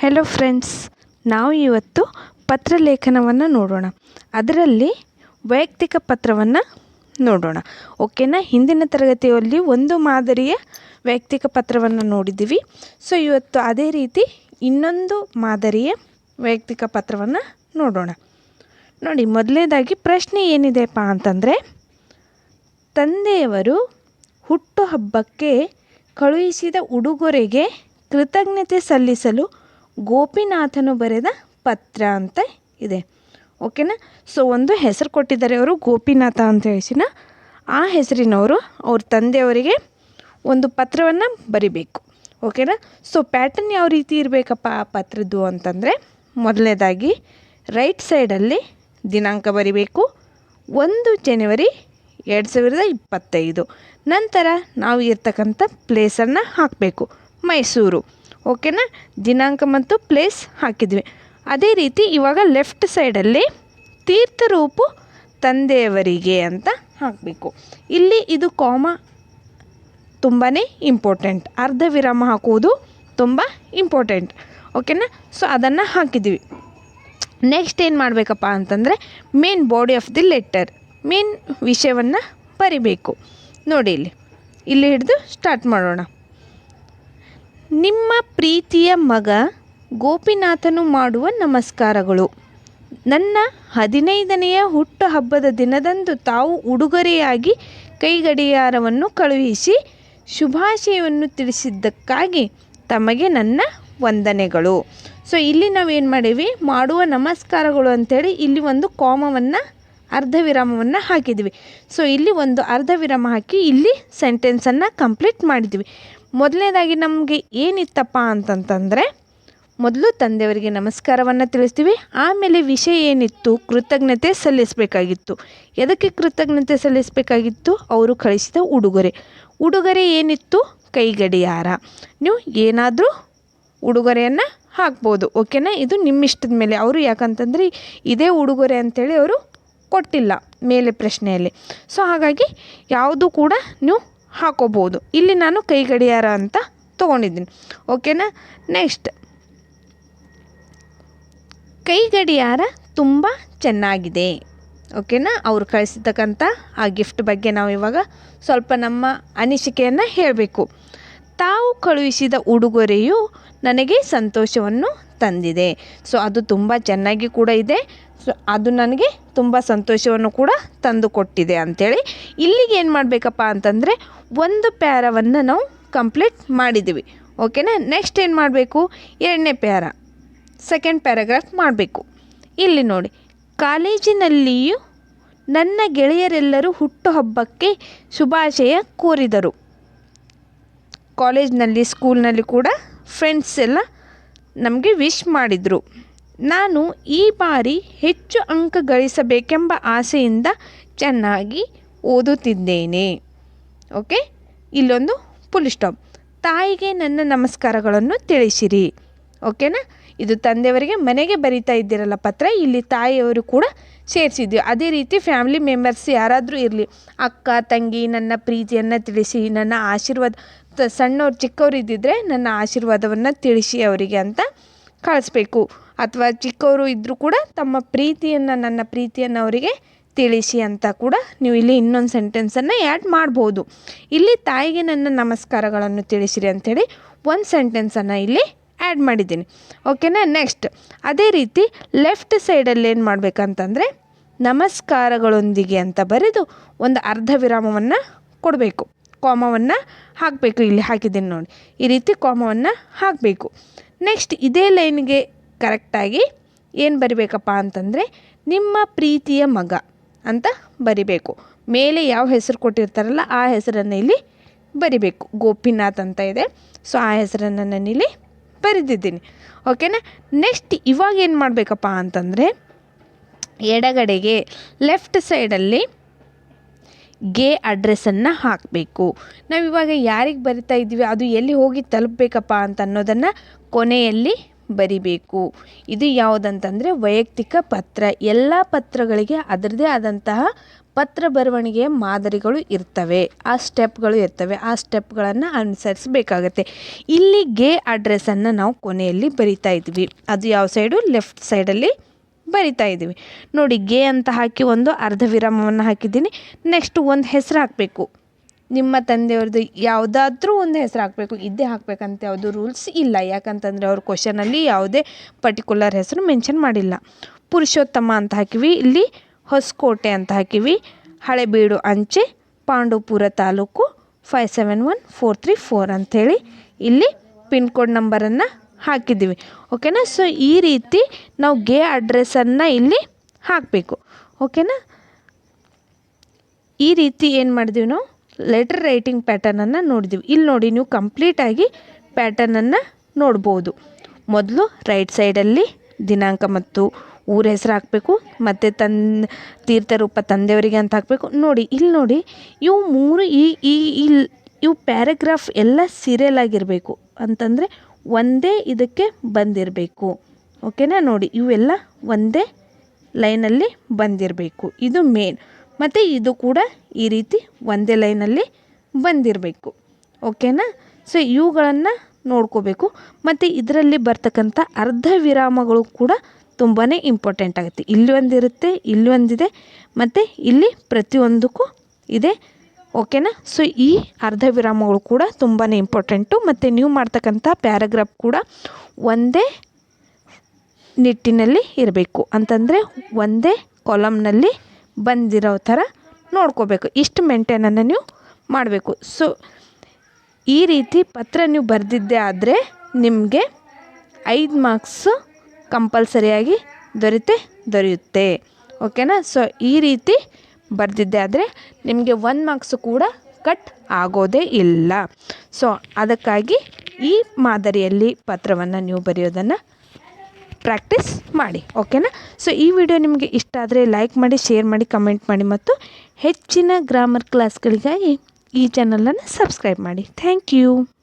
Hello friends ನಾವು ಇವತ್ತು ಪತ್ರಲೇಖನವನ್ನು ನೋಡೋಣ. ಅದರಲ್ಲಿ ವೈಯಕ್ತಿಕ ಪತ್ರವನ್ನು ನೋಡೋಣ. ಓಕೆನಾ ಹಿಂದಿನ ತರಗತಿಯಲ್ಲಿ ಒಂದು ಮಾದರಿಯ ವೈಯಕ್ತಿಕ ಪತ್ರವನ್ನು ನೋಡಿದ್ದೀವಿ. ಸೊ ಇವತ್ತು ಅದೇ ರೀತಿ ಇನ್ನೊಂದು ಮಾದರಿಯ ವೈಯಕ್ತಿಕ ಪತ್ರವನ್ನು ನೋಡೋಣ. ನೋಡಿ ಮೊದಲನೇದಾಗಿ ಪ್ರಶ್ನೆ ಏನಿದೆಪ್ಪ ಅಂತಂದರೆ, ತಂದೆಯವರು ಹುಟ್ಟುಹಬ್ಬಕ್ಕೆ ಕಳುಹಿಸಿದ ಉಡುಗೊರೆಗೆ ಕೃತಜ್ಞತೆ ಸಲ್ಲಿಸಲು ಗೋಪಿನಾಥನು ಬರೆದ ಪತ್ರ ಅಂತ ಇದೆ. ಓಕೆನಾ? ಸೊ ಒಂದು ಹೆಸರು ಕೊಟ್ಟಿದ್ದಾರೆ ಅವರು, ಗೋಪಿನಾಥ ಅಂತ ಹೇಳಿನ ಆ ಹೆಸರಿನವರು ಅವ್ರ ತಂದೆಯವರಿಗೆ ಒಂದು ಪತ್ರವನ್ನು ಬರಿಬೇಕು. ಓಕೆನಾ? ಸೊ ಪ್ಯಾಟರ್ನ್ ಯಾವ ರೀತಿ ಇರಬೇಕಪ್ಪ ಆ ಪತ್ರದ್ದು ಅಂತಂದರೆ, ಮೊದಲನೇದಾಗಿ ರೈಟ್ ಸೈಡಲ್ಲಿ ದಿನಾಂಕ ಬರಿಬೇಕು. ಒಂದು ಜನವರಿ ಎರಡು ಸಾವಿರದ ಇಪ್ಪತ್ತೈದು. ನಂತರ ನಾವು ಇರ್ತಕ್ಕಂಥ ಪ್ಲೇಸನ್ನು ಹಾಕಬೇಕು, ಮೈಸೂರು. ಓಕೆನಾ? ದಿನಾಂಕ ಮತ್ತು ಪ್ಲೇಸ್ ಹಾಕಿದ್ವಿ. ಅದೇ ರೀತಿ ಇವಾಗ ಲೆಫ್ಟ್ ಸೈಡಲ್ಲಿ ತೀರ್ಥರೂಪು ತಂದೆಯವರಿಗೆ ಅಂತ ಹಾಕಬೇಕು. ಇಲ್ಲಿ ಇದು ಕಾಮ ತುಂಬಾ ಇಂಪಾರ್ಟೆಂಟ್. ಅರ್ಧ ವಿರಾಮ ಹಾಕುವುದು ತುಂಬ ಇಂಪಾರ್ಟೆಂಟ್. ಓಕೆನಾ? ಸೊ, ಅದನ್ನು ಹಾಕಿದ್ವಿ. ನೆಕ್ಸ್ಟ್ ಏನು ಮಾಡಬೇಕಪ್ಪ ಅಂತಂದರೆ main body of the letter, main ವಿಷಯವನ್ನು ಬರಿಬೇಕು. ನೋಡಿ ಇಲ್ಲಿ. ಇಲ್ಲಿ ಹಿಡಿದು ಸ್ಟಾರ್ಟ್ ಮಾಡೋಣ. ನಿಮ್ಮ ಪ್ರೀತಿಯ ಮಗ ಗೋಪಿನಾಥನು ಮಾಡುವ ನಮಸ್ಕಾರಗಳು. ನನ್ನ ಹದಿನೈದನೆಯ ಹುಟ್ಟುಹಬ್ಬದ ದಿನದಂದು ತಾವು ಉಡುಗೊರೆಯಾಗಿ ಕೈಗಡಿಯಾರವನ್ನು ಕಳುಹಿಸಿ ಶುಭಾಶಯವನ್ನು ತಿಳಿಸಿದ್ದಕ್ಕಾಗಿ ತಮಗೆ ನನ್ನ ವಂದನೆಗಳು. ಸೊ ಇಲ್ಲಿ ನಾವೇನು ಮಾಡೀವಿ? ಮಾಡುವ ನಮಸ್ಕಾರಗಳು ಅಂಥೇಳಿ ಇಲ್ಲಿ ಒಂದು ಕಾಮವನ್ನು ಅರ್ಧ ವಿರಾಮವನ್ನು ಹಾಕಿದ್ವಿ. ಸೊ ಇಲ್ಲಿ ಒಂದು ಅರ್ಧ ವಿರಾಮ ಹಾಕಿ ಇಲ್ಲಿ ಸೆಂಟೆನ್ಸನ್ನು ಕಂಪ್ಲೀಟ್ ಮಾಡಿದ್ವಿ. ಮೊದಲನೇದಾಗಿ ನಮಗೆ ಏನಿತ್ತಪ್ಪ ಅಂತಂತಂದರೆ, ಮೊದಲು ತಂದೆಯವರಿಗೆ ನಮಸ್ಕಾರವನ್ನು ತಿಳಿಸ್ತೀವಿ, ಆಮೇಲೆ ವಿಷಯ ಏನಿತ್ತು, ಕೃತಜ್ಞತೆ ಸಲ್ಲಿಸಬೇಕಾಗಿತ್ತು. ಎದಕ್ಕೆ ಕೃತಜ್ಞತೆ ಸಲ್ಲಿಸಬೇಕಾಗಿತ್ತು? ಅವರು ಕಳಿಸಿದ ಉಡುಗೊರೆ. ಉಡುಗೊರೆ ಏನಿತ್ತು? ಕೈಗಡಿಯಾರ. ನೀವು ಏನಾದರೂ ಉಡುಗೊರೆಯನ್ನು ಹಾಕ್ಬೋದು, ಓಕೆನಾ? ಇದು ನಿಮ್ಮ ಇಷ್ಟದ ಮೇಲೆ. ಅವರು ಯಾಕಂತಂದರೆ, ಇದೇ ಉಡುಗೊರೆ ಅಂಥೇಳಿ ಅವರು ಕೊಟ್ಟಿಲ್ಲ, ಮೇಲೆ ಪ್ರಶ್ನೆಯಲ್ಲಿ. ಸೊ, ಹಾಗಾಗಿ ಯಾವುದು ಕೂಡ ನೀವು ಹಾಕೋಬೋದು. ಇಲ್ಲಿ ನಾನು ಕೈ ಗಡಿಯಾರ ಅಂತ ತೊಗೊಂಡಿದ್ದೀನಿ. ಓಕೆನಾ ನೆಕ್ಸ್ಟ್ ಕೈ ಗಡಿಯಾರ ತುಂಬ ಚೆನ್ನಾಗಿದೆ. ಓಕೆನಾ ಅವರು ಕಳಿಸಿರ್ತಕ್ಕಂಥ ಆ ಗಿಫ್ಟ್ ಬಗ್ಗೆ ನಾವು ಇವಾಗ ಸ್ವಲ್ಪ ನಮ್ಮ ಅನಿಸಿಕೆಯನ್ನು ಹೇಳಬೇಕು. ತಾವು ಕಳುಹಿಸಿದ ಉಡುಗೊರೆಯು ನನಗೆ ಸಂತೋಷವನ್ನು ತಂದಿದೆ. ಸೊ ಅದು ತುಂಬ ಚೆನ್ನಾಗಿ ಕೂಡ ಇದೆ. ಸೊ ಅದು ನನಗೆ ತುಂಬ ಸಂತೋಷವನ್ನು ಕೂಡ ತಂದು ಕೊಟ್ಟಿದೆ ಅಂಥೇಳಿ ಇಲ್ಲಿಗೆ ಏನು ಮಾಡಬೇಕಪ್ಪ ಅಂತಂದರೆ ಒಂದು ಪ್ಯಾರವನ್ನು ನಾವು ಕಂಪ್ಲೀಟ್ ಮಾಡಿದ್ದೀವಿ. ಓಕೆನಾ ನೆಕ್ಸ್ಟ್ ಏನು ಮಾಡಬೇಕು? ಎರಡನೇ ಪ್ಯಾರ. ಸೆಕೆಂಡ್ ಪ್ಯಾರಾಗ್ರಾಫ್ ಮಾಡಬೇಕು. ಇಲ್ಲಿ ನೋಡಿ. ಕಾಲೇಜಿನಲ್ಲಿಯೂ ನನ್ನ ಗೆಳೆಯರೆಲ್ಲರೂ ಹುಟ್ಟುಹಬ್ಬಕ್ಕೆ ಶುಭಾಶಯ ಕೋರಿದರು. ಕಾಲೇಜ್ನಲ್ಲಿ ಸ್ಕೂಲ್ನಲ್ಲಿ ಕೂಡ ಫ್ರೆಂಡ್ಸ್ ಎಲ್ಲ ನಮಗೆ ವಿಶ್ ಮಾಡಿದರು. ನಾನು ಈ ಬಾರಿ ಹೆಚ್ಚು ಅಂಕ ಗಳಿಸಬೇಕೆಂಬ ಆಸೆಯಿಂದ ಚೆನ್ನಾಗಿ ಓದುತ್ತಿದ್ದೇನೆ. ಓಕೆ? ಇಲ್ಲೊಂದು ಫುಲ್ ಸ್ಟಾಪ್. ತಾಯಿಗೆ ನನ್ನ ನಮಸ್ಕಾರಗಳನ್ನು ತಿಳಿಸಿರಿ. ಓಕೆನಾ? ಇದು ತಂದೆಯವರಿಗೆ ಮನೆಗೆ ಬರಿತಾ ಇದ್ದೀರಲ್ಲ ಪತ್ರ, ಇಲ್ಲಿ ತಾಯಿಯವರು ಕೂಡ ಸೇರಿಸಿದ್ವಿ. ಅದೇ ರೀತಿ ಫ್ಯಾಮಿಲಿ ಮೆಂಬರ್ಸ್ ಯಾರಾದರೂ ಇರಲಿ. ಅಕ್ಕ, ತಂಗಿ, ನನ್ನ ಪ್ರೀತಿಯನ್ನು ತಿಳಿಸಿ, ನನ್ನ ಆಶೀರ್ವಾದ ಸಣ್ಣವ್ರು ಚಿಕ್ಕವ್ರು ಇದ್ದಿದ್ದರೆ ನನ್ನ ಆಶೀರ್ವಾದವನ್ನು ತಿಳಿಸಿ ಅವರಿಗೆ ಅಂತ ಕಳಿಸ್ಬೇಕು. ಅಥವಾ ಚಿಕ್ಕವರು ಇದ್ದರೂ ಕೂಡ ತಮ್ಮ ಪ್ರೀತಿಯನ್ನು, ನನ್ನ ಪ್ರೀತಿಯನ್ನು ಅವರಿಗೆ ತಿಳಿಸಿ ಅಂತ ಕೂಡ ನೀವು ಇಲ್ಲಿ ಇನ್ನೊಂದು ಸೆಂಟೆನ್ಸನ್ನು ಆ್ಯಡ್ ಮಾಡ್ಬೋದು. ಇಲ್ಲಿ ತಾಯಿಗೆ ನನ್ನ ನಮಸ್ಕಾರಗಳನ್ನು ತಿಳಿಸಿರಿ ಅಂಥೇಳಿ ಒಂದು ಸೆಂಟೆನ್ಸನ್ನು ಇಲ್ಲಿ ಆ್ಯಡ್ ಮಾಡಿದ್ದೀನಿ. ಓಕೆನಾ ನೆಕ್ಸ್ಟ್ ಅದೇ ರೀತಿ ಲೆಫ್ಟ್ ಸೈಡಲ್ಲಿ ಏನು ಮಾಡಬೇಕಂತಂದರೆ ನಮಸ್ಕಾರಗಳೊಂದಿಗೆ ಅಂತ ಬರೆದು ಒಂದು ಅರ್ಧ ವಿರಾಮವನ್ನು ಕೊಡಬೇಕು. ಕಾಮವನ್ನು ಹಾಕಬೇಕು. ಇಲ್ಲಿ ಹಾಕಿದ್ದೀನಿ ನೋಡಿ. ಈ ರೀತಿ ಕಾಮವನ್ನು ಹಾಕಬೇಕು. ನೆಕ್ಸ್ಟ್ ಇದೇ ಲೈನ್ಗೆ ಕರೆಕ್ಟಾಗಿ ಏನು ಬರಿಬೇಕಪ್ಪ ಅಂತಂದರೆ, ನಿಮ್ಮ ಪ್ರೀತಿಯ ಮಗ ಅಂತ ಬರಿಬೇಕು. ಮೇಲೆ ಯಾವ ಹೆಸರು ಕೊಟ್ಟಿರ್ತಾರಲ್ಲ, ಆ ಹೆಸರನ್ನು ಇಲ್ಲಿ ಬರಿಬೇಕು. ಗೋಪಿನಾಥ್ ಅಂತ ಇದೆ. ಸೊ ಆ ಹೆಸರನ್ನು ನಾನಿಲ್ಲಿ ಬರೆದಿದ್ದೀನಿ. ಓಕೆನಾ ನೆಕ್ಸ್ಟ್ ಇವಾಗ ಏನು ಮಾಡಬೇಕಪ್ಪ ಅಂತಂದರೆ, ಎಡಗಡೆಗೆ ಲೆಫ್ಟ್ ಸೈಡಲ್ಲಿ ಗೆ ಅಡ್ರೆಸ್ಸನ್ನು ಹಾಕಬೇಕು. ನಾವಿವಾಗ ಯಾರಿಗೆ ಬರಿತಾ ಇದ್ದೀವಿ, ಅದು ಎಲ್ಲಿ ಹೋಗಿ ತಲುಪಬೇಕಪ್ಪ ಅಂತ ಅನ್ನೋದನ್ನು ಕೊನೆಯಲ್ಲಿ ಬರಿಬೇಕು. ಇದು ಯಾವುದಂತಂದರೆ ವೈಯಕ್ತಿಕ ಪತ್ರ. ಎಲ್ಲ ಪತ್ರಗಳಿಗೆ ಅದರದೇ ಆದಂತಹ ಪತ್ರ ಬರವಣಿಗೆಯ ಮಾದರಿಗಳು ಇರ್ತವೆ. ಆ ಸ್ಟೆಪ್ಗಳು ಇರ್ತವೆ. ಆ ಸ್ಟೆಪ್ಗಳನ್ನು ಅನುಸರಿಸಬೇಕಾಗತ್ತೆ. ಇಲ್ಲಿ ಗೆ ಅಡ್ರೆಸ್ಸನ್ನು ನಾವು ಕೊನೆಯಲ್ಲಿ ಬರಿತಾ ಇದ್ವಿ ಅದು ಯಾವ ಸೈಡು? ಲೆಫ್ಟ್ ಸೈಡಲ್ಲಿ ಬರಿತಾ ಇದ್ದೀವಿ. ನೋಡಿ, ಗೆ ಅಂತ ಹಾಕಿ ಒಂದು ಅರ್ಧ ವಿರಾಮವನ್ನು ಹಾಕಿದ್ದೀನಿ. ನೆಕ್ಸ್ಟ್ ಒಂದು ಹೆಸರು ಹಾಕಬೇಕು. ನಿಮ್ಮ ತಂದೆಯವ್ರದ್ದು ಯಾವುದಾದ್ರೂ ಒಂದು ಹೆಸರು ಹಾಕಬೇಕು. ಇದ್ದೇ ಹಾಕಬೇಕಂತ ಯಾವುದು ರೂಲ್ಸ್ ಇಲ್ಲ. ಯಾಕಂತಂದರೆ ಅವ್ರ ಕ್ವಶನಲ್ಲಿ ಯಾವುದೇ ಪರ್ಟಿಕ್ಯುಲರ್ ಹೆಸರು ಮೆನ್ಷನ್ ಮಾಡಿಲ್ಲ. ಪುರುಷೋತ್ತಮ ಅಂತ ಹಾಕಿವಿ. ಇಲ್ಲಿ ಹೊಸಕೋಟೆ ಅಂತ ಹಾಕಿವಿ. ಹಳೆಬೀಡು ಅಂಚೆ, Pandupura taluk five seven one four three four ಅಂಥೇಳಿ ಇಲ್ಲಿ ಪಿನ್ ಕೋಡ್ ನಂಬರನ್ನು ಹಾಕಿದ್ದೀವಿ. ಓಕೆನಾ ಸೊ ಈ ರೀತಿ ನಾವು ಗೆ ಅಡ್ರೆಸ್ಸನ್ನು ಇಲ್ಲಿ ಹಾಕಬೇಕು. ಓಕೆನಾ ಈ ರೀತಿ ಏನು ಮಾಡಿದ್ವಿ ನಾವು? ಲೆಟರ್ ರೈಟಿಂಗ್ ಪ್ಯಾಟರ್ನನ್ನು ನೋಡಿದ್ವಿ. ಇಲ್ಲಿ ನೋಡಿ ನೀವು ಕಂಪ್ಲೀಟಾಗಿ ಪ್ಯಾಟರ್ನನ್ನು ನೋಡ್ಬೋದು. ಮೊದಲು ರೈಟ್ ಸೈಡಲ್ಲಿ ದಿನಾಂಕ ಮತ್ತು ಊರ ಹೆಸರು ಹಾಕಬೇಕು, ಮತ್ತು ತನ್ ತೀರ್ಥರೂಪ ತಂದೆಯವರಿಗೆ ಅಂತ ಹಾಕಬೇಕು. ನೋಡಿ ಇಲ್ಲಿ ನೋಡಿ, ಇವು ಮೂರು ಈ ಈ ಇವು ಪ್ಯಾರಾಗ್ರಾಫ್ ಎಲ್ಲ ಸೀರಿಯಲ್ ಆಗಿರಬೇಕು. ಅಂತಂದರೆ ಒಂದೇ ಇದಕ್ಕೆ ಬಂದಿರಬೇಕು. ಓಕೆನಾ? ನೋಡಿ, ಇವೆಲ್ಲ ಒಂದೇ ಲೈನಲ್ಲಿ ಬಂದಿರಬೇಕು. ಇದು ಮೇನ್. ಮತ್ತು ಇದು ಕೂಡ ಈ ರೀತಿ ಒಂದೇ ಲೈನಲ್ಲಿ ಬಂದಿರಬೇಕು. ಓಕೆನಾ? ಸೊ ಇವುಗಳನ್ನು ನೋಡ್ಕೋಬೇಕು. ಮತ್ತು ಇದರಲ್ಲಿ ಬರ್ತಕ್ಕಂಥ ಅರ್ಧ ವಿರಾಮಗಳು ಕೂಡ ತುಂಬಾ ಇಂಪಾರ್ಟೆಂಟ್ ಆಗುತ್ತೆ. ಇಲ್ಲಿ ಒಂದಿರುತ್ತೆ, ಇಲ್ಲಿ ಒಂದಿದೆ. ಮತ್ತು ಇಲ್ಲಿ ಪ್ರತಿಯೊಂದಕ್ಕೂ ಇದೆ. ಓಕೆನಾ? ಸೊ ಈ ಅರ್ಧ ವಿರಾಮಗಳು ಕೂಡ ತುಂಬಾ ಇಂಪಾರ್ಟೆಂಟು ಮತ್ತು ನೀವು ಮಾಡ್ತಕ್ಕಂಥ ಪ್ಯಾರಾಗ್ರಾಫ್ ಕೂಡ ಒಂದೇ ನಿಟ್ಟಿನಲ್ಲಿ ಇರಬೇಕು. ಅಂತಂದರೆ ಒಂದೇ ಕಾಲಮ್ನಲ್ಲಿ ಬಂದಿರೋ ಥರ ನೋಡ್ಕೋಬೇಕು. ಇಷ್ಟು ಮೇಂಟೈನನ್ನು ನೀವು ಮಾಡಬೇಕು. ಸೊ ಈ ರೀತಿ ಪತ್ರ ನೀವು ಬರೆದಿದ್ದೇ ಆದರೆ ನಿಮಗೆ ಐದು ಮಾರ್ಕ್ಸು ಕಂಪಲ್ಸರಿಯಾಗಿ ದೊರೆತೆ, ದೊರೆಯುತ್ತೆ. ಓಕೆನಾ? ಸೊ ಈ ರೀತಿ ಬರೆದಿದ್ದೆ ಆದರೆ ನಿಮಗೆ ಒಂದು ಮಾರ್ಕ್ಸು ಕೂಡ ಕಟ್ ಆಗೋದೇ ಇಲ್ಲ. ಸೊ ಅದಕ್ಕಾಗಿ ಈ ಮಾದರಿಯಲ್ಲಿ ಪತ್ರವನ್ನು ನೀವು ಬರೆಯೋದನ್ನು ಪ್ರಾಕ್ಟೀಸ್ ಮಾಡಿ ಓಕೆನಾ ಸೊ ಈ ವಿಡಿಯೋ ನಿಮಗೆ ಇಷ್ಟ ಆದರೆ ಲೈಕ್ ಮಾಡಿ ಶೇರ್ ಮಾಡಿ ಕಮೆಂಟ್ ಮಾಡಿ ಮತ್ತು ಹೆಚ್ಚಿನ ಗ್ರಾಮರ್ ಕ್ಲಾಸ್ಗಳಿಗಾಗಿ ಈ ಚಾನಲನ್ನು ಸಬ್ಸ್ಕ್ರೈಬ್ ಮಾಡಿ. Thank you